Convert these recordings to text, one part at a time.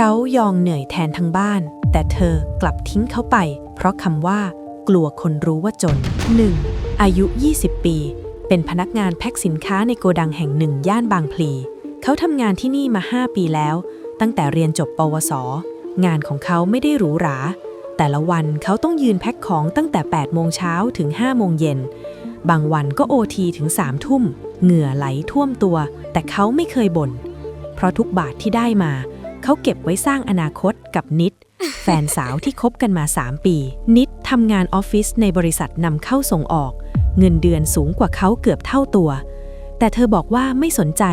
เขายองเหนื่อยแทนทั้งบ้าน แต่เธอกลับทิ้งเขาไป เพราะคำว่า กลัวคนรู้ว่าจน 1. อายุ 20 ปี เป็นพนักงานแพ็คสินค้าในโกดังแห่งหนึ่งย่านบางพลี เขาทำงานที่นี่มา 5 ปีแล้ว ตั้งแต่เรียนจบปวส งานของเขาไม่ได้หรูหรา แต่ละวันเขาต้องยืนแพ็คของตั้งแต่ 8 โมงเช้าถึง 5 โมงเย็น บางวันก็โอทีถึง 3 ทุ่ม เหงื่อไหลท่วมตัว แต่เขาไม่เคยบ่น เพราะทุกบาทที่ได้มา เขาเก็บไว้สร้างอนาคตกับนิด แฟนสาวที่คบกันมา 3 ปี นิดทำงานออฟฟิศในบริษัทนำเข้าส่งออก เงินเดือนสูงกว่าเขาเกือบเท่าตัว แต่เธอบอกว่าไม่สนใจ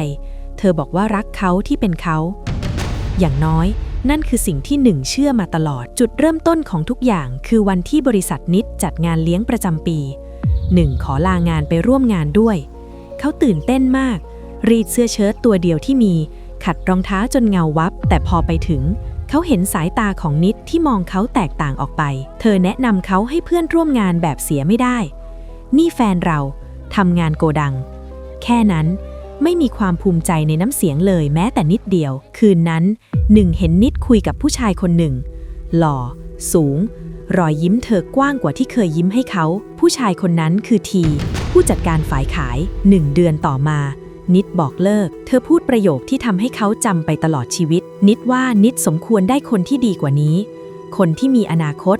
เธอบอกว่ารักเขาที่เป็นเขา อย่างน้อยนั่นคือสิ่งที่หนึ่งเชื่อมาตลอด จุดเริ่มต้นของทุกอย่างคือวันที่บริษัทนิดจัดงานเลี้ยงประจำปีหนึ่งขอลางานไปร่วมงานด้วย เขาตื่นเต้นมาก รีดเสื้อเชิ้ตตัวเดียวที่มี ขัดรองเท้าจนเงาวับ แต่พอไปถึง เขาเห็นสายตาของนิดที่มองเขาแตกต่างออกไป เธอแนะนำเขาให้เพื่อนร่วมงานแบบเสียไม่ได้ นี่แฟนเราทำงานโกดัง แค่นั้นไม่มีความภูมิใจในน้ำเสียงเลยแม้แต่นิดเดียว คืนนั้นหนึ่งเห็นนิดคุยกับผู้ชายคนหนึ่ง หล่อ สูง รอยยิ้มเธอกว้างกว่าที่เคยยิ้มให้เขา ผู้ชายคนนั้นคือที ผู้จัดการฝ่ายขายหนึ่งเดือนต่อมา นิดบอกเลิก เธอพูดประโยคที่ทำให้เขาจำไปตลอดชีวิต นิดว่านิดสมควรได้คนที่ดีกว่านี้ คนที่มีอนาคต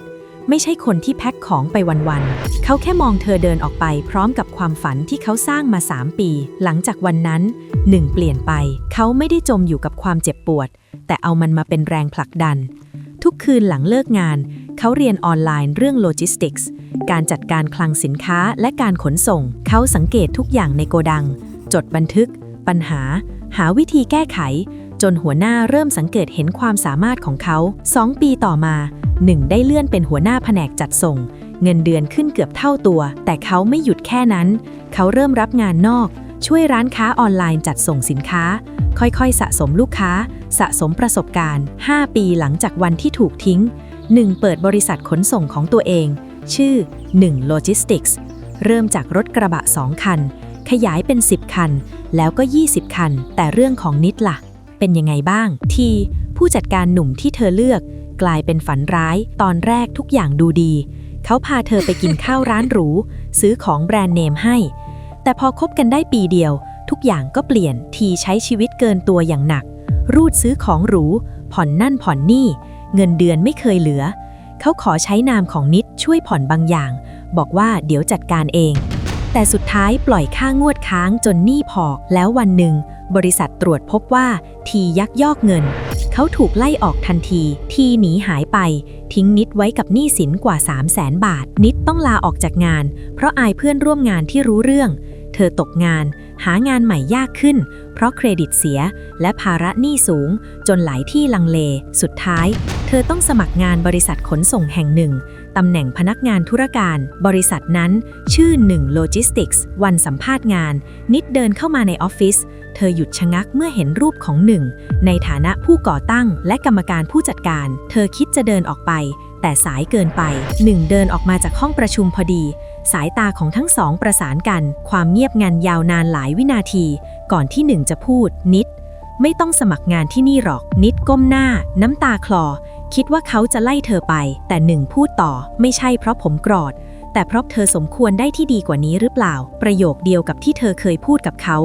ไม่ใช่คนที่แพ็คของไปวันๆ เขาแค่มองเธอเดินออกไปพร้อมกับความฝันที่เขาสร้างมา 3 ปี หลังจากวันนั้นหนึ่งเปลี่ยนไป เขาไม่ได้จมอยู่กับความเจ็บปวด แต่เอามันมาเป็นแรงผลักดัน ทุกคืนหลังเลิกงาน เขาเรียนออนไลน์เรื่องโลจิสติกส์การจัดการคลังสินค้าและการขนส่ง เขาสังเกตทุกอย่างในโกดัง จดบันทึก ปัญหา หาวิธีแก้ไข จนหัวหน้าเริ่มสังเกตเห็นความสามารถของเขา 2 ปีต่อมาหนึ่งได้เลื่อนเป็นหัวหน้าแผนกจัดส่ง เงินเดือนขึ้นเกือบเท่าตัว แต่เขาไม่หยุดแค่นั้น เขาเริ่มรับงานนอก ช่วยร้านค้าออนไลน์จัดส่งสินค้า ค่อยๆ สะสมลูกค้า สะสมประสบการณ์ 5 ปีหลังจากวันที่ถูกทิ้ง 1 เปิดบริษัทขนส่งของตัวเอง ชื่อ 1 Logistics เริ่มจากรถกระบะ 2 คัน ขยายเป็น 10 คัน แล้วก็ 20 คัน แต่เรื่องของนิดล่ะ เป็นยังไงบ้าง ที ผู้จัดการหนุ่มที่เธอเลือก กลายเป็นฝันร้าย ตอนแรกทุกอย่างดูดี เขาพาเธอไปกินข้าวร้านหรู ซื้อของแบรนด์เนมให้ แต่พอคบกันได้ปีเดียว ทุกอย่างก็เปลี่ยน ทีใช้ชีวิตเกินตัวอย่างหนัก รูดซื้อของหรู ผ่อนนั่นผ่อนนี่ เงินเดือนไม่เคยเหลือ เขาขอใช้นามของนิดช่วยผ่อนบางอย่าง บอกว่าเดี๋ยวจัดการเอง แต่สุดท้ายปล่อยค่างวดค้างจนหนี้พอกแล้ววันหนึ่ง บริษัทตรวจพบว่าทียักยอกเงิน เขาถูกไล่ออกทันที ทีหนีหายไป ทิ้งนิดไว้กับหนี้สินกว่า 3 0 0แสนบาท นิดต้องลาออกจากงาน เพราะอายเพื่อนร่วมงานที่รู้เรื่อง เธอตกงาน หางานใหม่ยากขึ้น เพราะเครดิตเสียและภาระหนี้สูง จนหลายที่ลังเล สุดท้าย เธอต้องสมัครงานบริษัทขนส่งแห่งหนึ่งตำแหน่งพนักงานธุรการ บริษัทนั้น ชื่อ1 Logistics วันสัมภาษณ์งาน นิดเดินเข้ามาในออฟฟิศเธอหยุดชะงักเมื่อเห็นรูปของหนึ่ง ในฐานะผู้ก่อตั้งและกรรมการผู้จัดการ เธอคิดจะเดินออกไป แต่สายเกินไปหนึ่งเดินออกมาจากห้องประชุมพอดี สายตาของทั้งสองประสานกัน ความเงียบงันยาวนานหลายวินาที ก่อนที่หนึ่งจะพูด นิด ไม่ต้องสมัครงานที่นี่หรอก นิดก้มหน้า น้ำตาคลอ คิดว่าเขาจะไล่เธอไป แต่หนึ่งพูดต่อ ไม่ใช่เพราะผมกรอด แต่เพราะเธอสมควรได้ที่ดีกว่านี้หรือเปล่า ประโยคเดียวกับที่เธอเคยพูดกับเขา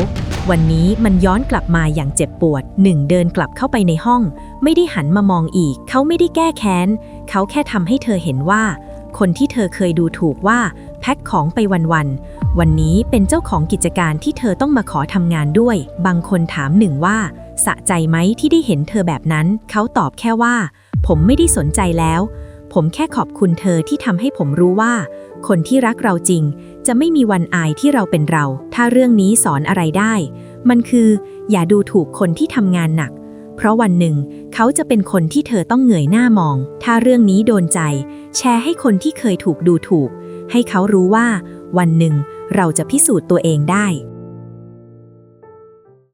วันนี้มันย้อนกลับมาอย่างเจ็บปวด หนึ่งเดินกลับเข้าไปในห้อง ไม่ได้หันมามองอีก เขาไม่ได้แก้แค้น เขาแค่ทำให้เธอเห็นว่าคนที่เธอเคยดูถูกว่า แพ็คของไปวันๆวันนี้เป็นเจ้าของกิจการที่เธอต้องมาขอทำงานด้วย บางคนถามหนึ่งว่า สะใจไหมที่ได้เห็นเธอแบบนั้น เขาตอบแค่ว่า ผมไม่ได้สนใจแล้ว ผมแค่ขอบคุณเธอที่ทำให้ผมรู้ว่า คนที่รักเราจริง จะไม่มีวันอายที่เราเป็นเรา ถ้าเรื่องนี้สอนอะไรได้ มันคือ อย่าดูถูกคนที่ทำงานหนัก เพราะวันหนึ่ง เขาจะเป็นคนที่เธอต้องเหงยหน้ามอง ถ้าเรื่องนี้โดนใจ แชร์ให้คนที่เคยถูกดูถูก ให้เขารู้ว่า วันหนึ่งเราจะพิสูจน์ตัวเองได้